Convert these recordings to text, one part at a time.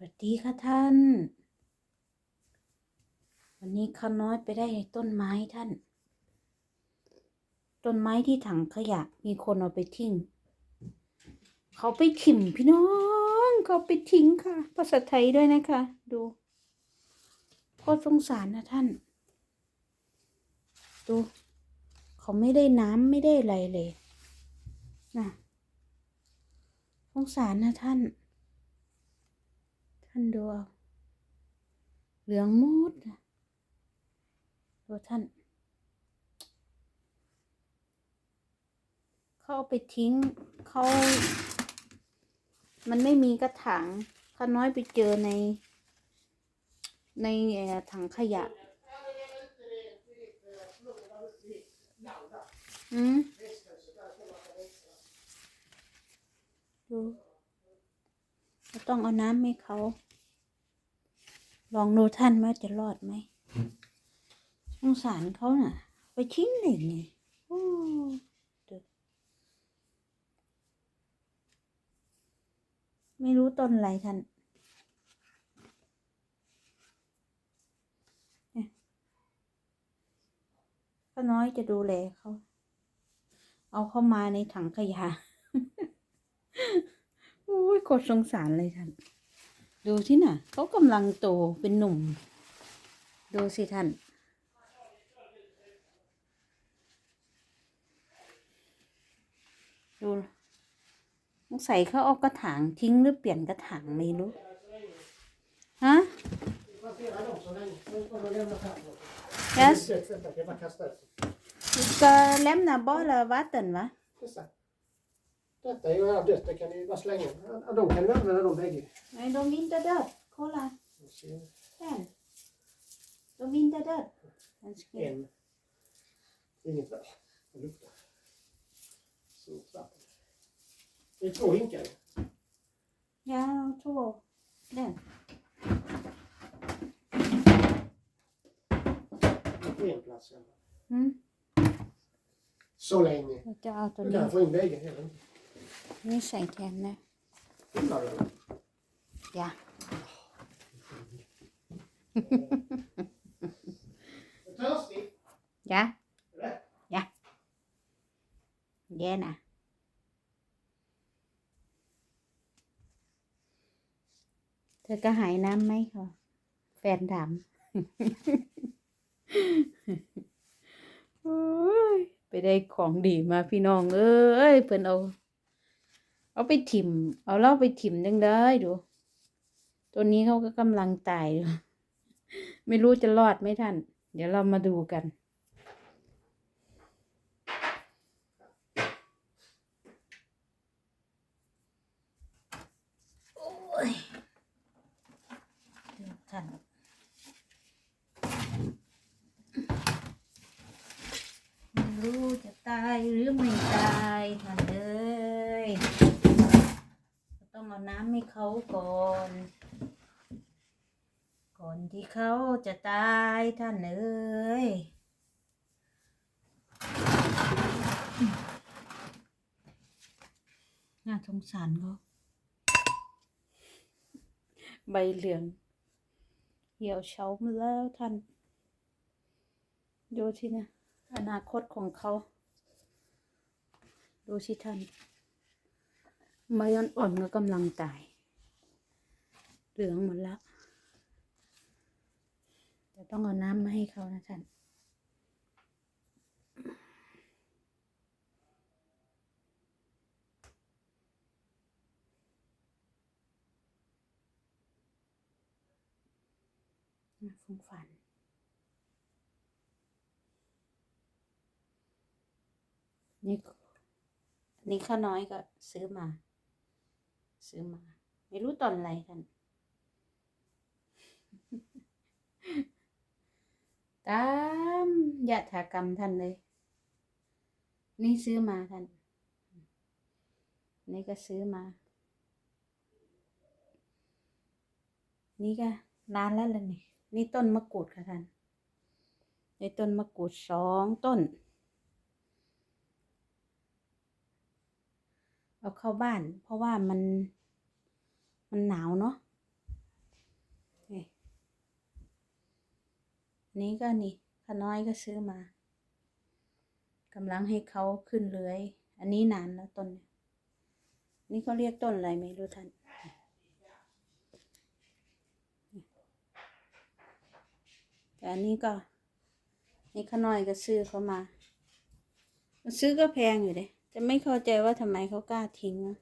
สวัสดีค่ะท่าน วันนี้ข้าน้อยไปได้ต้นไม้ท่าน ต้นไม้ที่ถังขยะมีคนเอาไปทิ้ง เขาไปถิ่มพี่น้อง เขาไปทิ้งค่ะ ภาษาไทยด้วยนะคะ ดูโคตรสงสารนะท่าน ดู เขาไม่ได้น้ำไม่ได้อะไรเลยนะสงสารนะท่าน ท่านดูเอาเหลืองหมดนะดูท่านเขาเอาไปทิ้งเขามันไม่มีกระถางข้าน้อยไปเจอใน ในถังขยะ อืมดูต้องเอาน้ำให้เขา ลองดูท่านว่าจะรอดไหมสงสารเขาน่ะ ไปทิ้งเลยไงโอ้ไม่รู้ต้นอะไรท่านเนี่ยป้าน้อยจะดูแลเขา เอาเข้ามาในถังขยะ โอ้ยกดสงสารเลยท่าน ดูที่น่ะเขากำลังโตเป็นหนุ่ม ดูสิท่าน ดูสงสัยเขาเอากระถางทิ้งหรือเปลี่ยนกระถางไม่รู้ ฮะ Varför göra dem så länge? Nu får du lämna fram dem. Yes. Vänta, jag bara kastar ut. ก็เล็มนะบอลวัตเตนวะ Testa. Detta är ju redan dött, det kan ni bara slänga. Ja, de kan ni använda de bägge. ไอ้ดมินเตอร์เดอร์โคลา Vi ser แทนดมินเตอร์เดอร์ En. Inget värre. Det luktar. Surt vatten. Det är två hinkar. ยาวทั่วเด่น På en plats i alla fall. อืม Så länge. เราจะเอาตัว Du นี้ kan få in bägge hela. นี่ใส่แทนนะ Himlar du? อย่า Törstig? อย่า Eller? แย่ะเธอก็หายน้ำไหมคะแฟนถามโอ้ยไปได้ของดีมาพี่น้องเอ้ยเพิ่นเอา เอาไปถิ่ม เอาเล่าไปถิ่มดังได้ดู ตัวนี้เขาก็กำลังตายอยู่ไม่รู้จะรอดไหมท่าน เดี๋ยวเรามาดูกัน โอ้ยเดี๋ยวท่านไม่รู้จะตายหรือไม่ตายท่านเอ้ยก็ต้อง เขาก่อน ก่อนที่เขาจะตายท่านเอ้ยน่าสงสารเขาใบเหลือง เหี่ยวเฉามาแล้วท่านดูสินะ อนาคตของเขา ดูสิท่านใบอ่อนก็กำลังตาย เหลืองหมดแล้วจะต้องเอาน้ำมาให้เขานะท่านน่าสงสารนี่นี่ข้าน้อยก็ซื้อมา ซื้อมา ไม่รู้ตอนอะไรท่าน ตามยะถากรรมท่านเลย นี่ซื้อมาท่าน นี่ก็ซื้อมา นี่ก็นานแล้วล่ะนี่ นี่ต้นมะกรูดค่ะท่านในต้นมะกรูดสองต้น เอาเข้าบ้าน เพราะว่ามัน มันหนาวเนาะ นี้ก็นี่ขาน้อยก็ซื้อมากำลังให้เขาขึ้นเลื้อย อันนี้นานแล้วต้น นี่เขาเรียกต้นอะไรไม่รู้ท่านแต่อันนี้ก็นี่ขาน้อยก็ซื้อเขามา ซื้อก็แพงอยู่เด้แต่ไม่เข้าใจว่าทำไมเขากล้าทิ้งอะ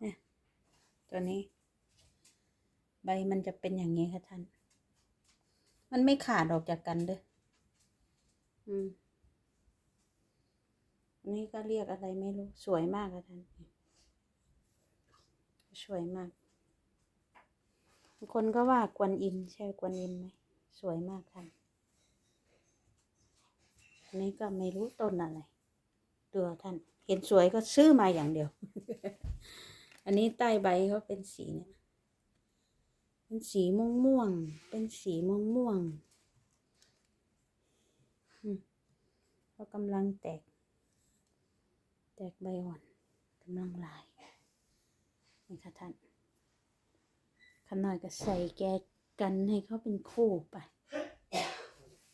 เนี่ยตัวนี้ ใบมันจะเป็นอย่างนี้ค่ะท่าน มันไม่ขาดออกจากกันเด้ออืมอันนี้ก็เรียกอะไรไม่รู้ สวยมากค่ะท่านสวยมากบางคนก็ว่ากวนอิมใช่กวนอิมไหม สวยมากท่านอันนี้ก็ไม่รู้ต้นอะไรดูเอาท่าน เห็นสวยก็ซื้อมาอย่างเดียว อันนี้ใต้ใบเขาเป็นสีเนี่ย เป็นสีม่วงม่วง เป็นสีม่วงม่วงๆอืมเขากำลังแตก แตกใบอ่อนกำลังลายนี่ค่ะท่านขนาดก็ใส่แกกันให้เขาเป็นคู่ไป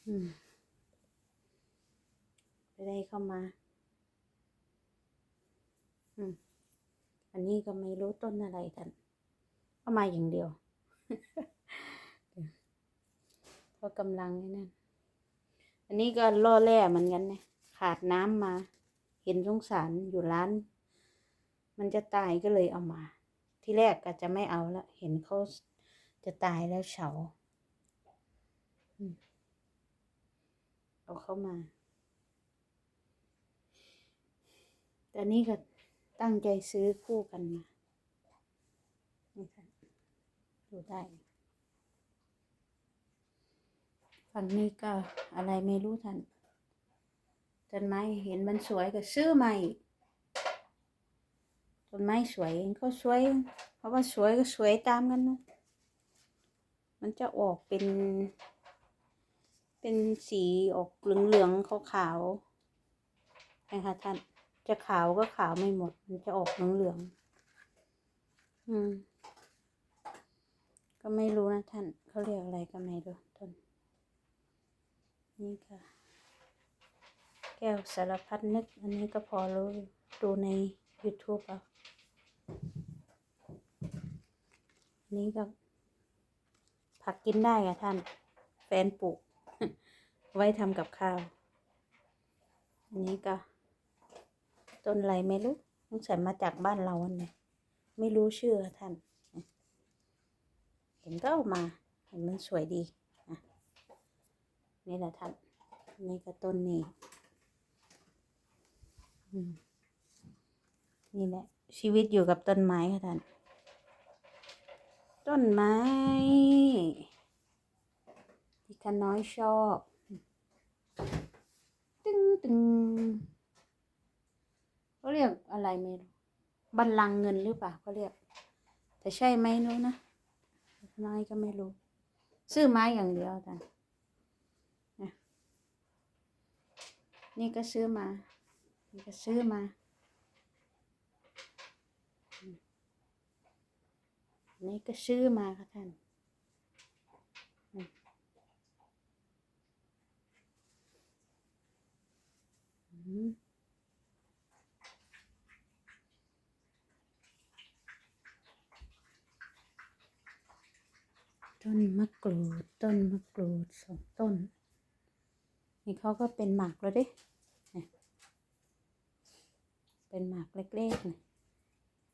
อืมไปได้เข้ามา อืม อันนี้ก็ไม่รู้ต้นอะไรท่านเข้ามาอย่างเดียว เพราะกำลังไอ้นั่น อันนี้ก็ล่อแร่เหมือนกันนะขาดน้ำมา เห็นสงสารอยู่ร้าน มันจะตายก็เลยเอามา ที่แรกก็จะไม่เอาละเห็นเขาจะตายแล้วเฉาเอาเข้ามาแต่นี่ก็ตั้งใจซื้อคู่กันมานี่ค่ะ ดูได้ ฝั่งนี้ก็อะไรไม่รู้ท่านต้นไม้เห็นมันสวยก็ซื้อใหม่ต้นไม้สวยก็สวย เพราะว่าสวยก็สวยตามกันนะ มันจะออกเป็น เป็นสีออกเหลืองๆขาวๆนะคะท่าน จะขาวก็ขาวไม่หมด มันจะออกเหลืองๆอืม ก็ไม่รู้นะท่านเขาเรียกอะไรก็ไม่รู้ต้นนี่ค่ะ แก้วสารพัดนึก อันนี้ก็พอรู้ดูใน YouTube เอาอันนี้ก็ ผักกินได้ค่ะท่าน แฟนปลูก ไว้ทำกับข้าว อันนี้ก็ ต้นอะไรไม่รู้สงสัยมาจากบ้านเราอันไหนไม่รู้ชื่อท่าน็นก็เอามาเห็นมันสวยดีอะนี่แหละท่านนี่ก็ต้นนี้นี่แหละ ชีวิตอยู่กับต้นไม้ค่ะท่าน ต้นไม้ที่ข้าน้อยชอบ ตึงตึงเขาเรียกอะไรไม่รู้บัลลังก์เงินหรือเปล่าเขาเรียก แต่ใช่ไหมรู้นะ น้อยก็ไม่รู้ ซื้อไม้อย่างเดียวแต่นี่ก็ซื้อมา นี่ก็ซื้อมา นี่ก็ซื้อมาค่ะท่านอืม ต้นมะกรูด ต้นมะกรูดสองต้น นี่เขาก็เป็นหมากแล้วด้เป็นหมากเล็กๆนะ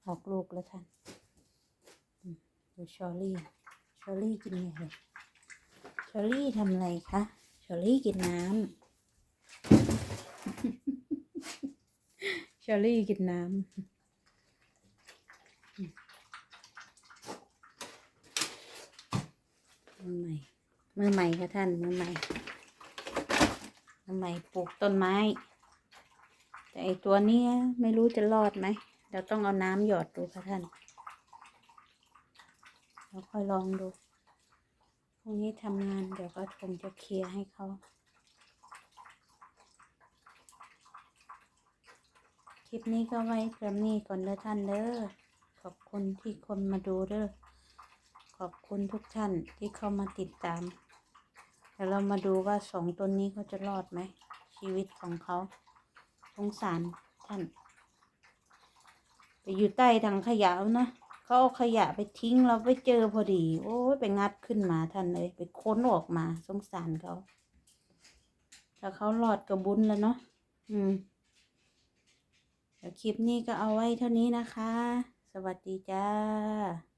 ออกลูกแล้วท่านดูชอรี่ ชอรี่กินไงเลยชอรี่ทำอะไรคะชอรี่กินน้ำ ชอรี่กินน้ำ มือใหม่ มือใหม่ค่ะท่าน มือใหม่ มือใหม่ปลูกต้นไม้ แต่ไอตัวนี้ไม่รู้จะรอดไหม เราต้องเอาน้ำหยอดดูค่ะท่าน เราค่อยลองดูพรุ่งนี้ทำงานเดี๋ยวก็คงจะเคลียร์ให้เขาคลิปนี้ก็ไว้เพียงนี้ก่อนเด้อท่านเด้อ ขอบคุณที่คนมาดูเด้อ ขอบคุณทุกท่านที่เข้ามาติดตามเดี๋ยวเรามาดูว่าสองต้นนี้เขาจะรอดไหม ชีวิตของเขาสงสารท่านไปอยู่ใต้ถังขยะนะเขาเอาขยะไปทิ้งเราไปเจอพอดี โอ้ยไปงัดขึ้นมาท่านเลยไปค้นออกมาสงสารเขาถ้าเขารอดกับบุญแล้วเนาะอืมเดี๋ยวคลิปนี้ก็เอาไว้เท่านี้นะคะ สวัสดีจ้า